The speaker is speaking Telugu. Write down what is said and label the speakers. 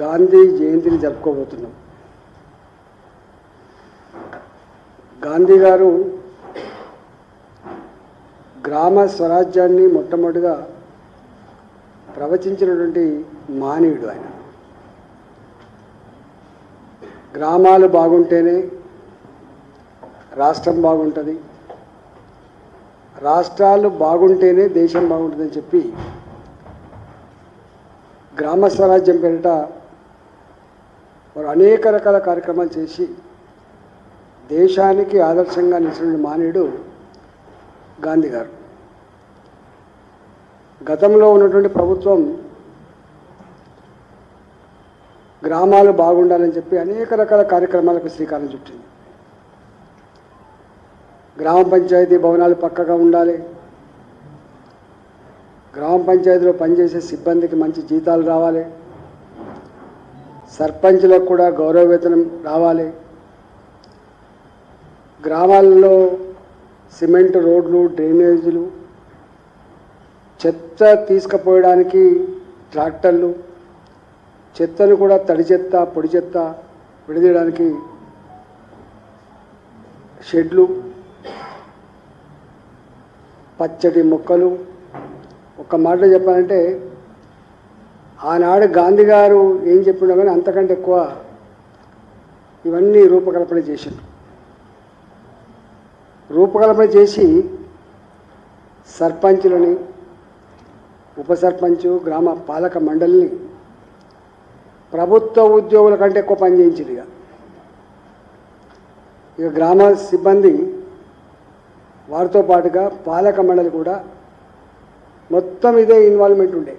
Speaker 1: గాంధీ జయంతిని జరుపుకోబోతున్నాం. గాంధీ గారు గ్రామ స్వరాజ్యాన్ని మొట్టమొదటిగా ప్రవచించినటువంటి మానవుడు ఆయన. గ్రామాలు బాగుంటేనే రాష్ట్రం బాగుంటుంది. రాష్ట్రాలు బాగుంటేనే దేశం బాగుంటుందని చెప్పి గ్రామ స్వరాజ్యం పేరిట వారు అనేక రకాల కార్యక్రమాలు చేసి దేశానికి ఆదర్శంగా నిలిచిన మానేయుడు గాంధీ గారు. గతంలో ఉన్నటువంటి ప్రభుత్వం గ్రామాలు బాగుండాలని చెప్పి అనేక రకాల కార్యక్రమాలకు శ్రీకారం చుట్టింది. గ్రామ పంచాయతీ భవనాలు పక్కగా ఉండాలి. గ్రామ పంచాయతీలో పనిచేసే సిబ్బందికి మంచి జీతాలు రావాలి. సర్పంచ్లకు కూడా గౌరవ వేతనం రావాలి. గ్రామాల్లో సిమెంట్ రోడ్లు డ్రైనేజీలు చెత్త తీసుకుపోయడానికి ట్రాక్టర్లు చెత్తను కూడా తడి చెత్త పొడి చెత్త విడదీయడానికి షెడ్లు పచ్చటి మొక్కలు. ఒక మాట చెప్పాలంటే ఆనాడు గాంధీ గారు ఏం చెప్పిండో కానీ అంతకంటే ఎక్కువ ఇవన్నీ రూపకల్పన చేసిండు. రూపకల్పన చేసి సర్పంచులని ఉప సర్పంచు గ్రామ పాలక మండలిని ప్రభుత్వ ఉద్యోగుల కంటే ఎక్కువ పనిచేయించింది ఇక. ఇక గ్రామ సిబ్బంది వారితో పాటుగా పాలక మండలి కూడా మొత్తం ఇదే ఇన్వాల్వ్మెంట్ ఉండే.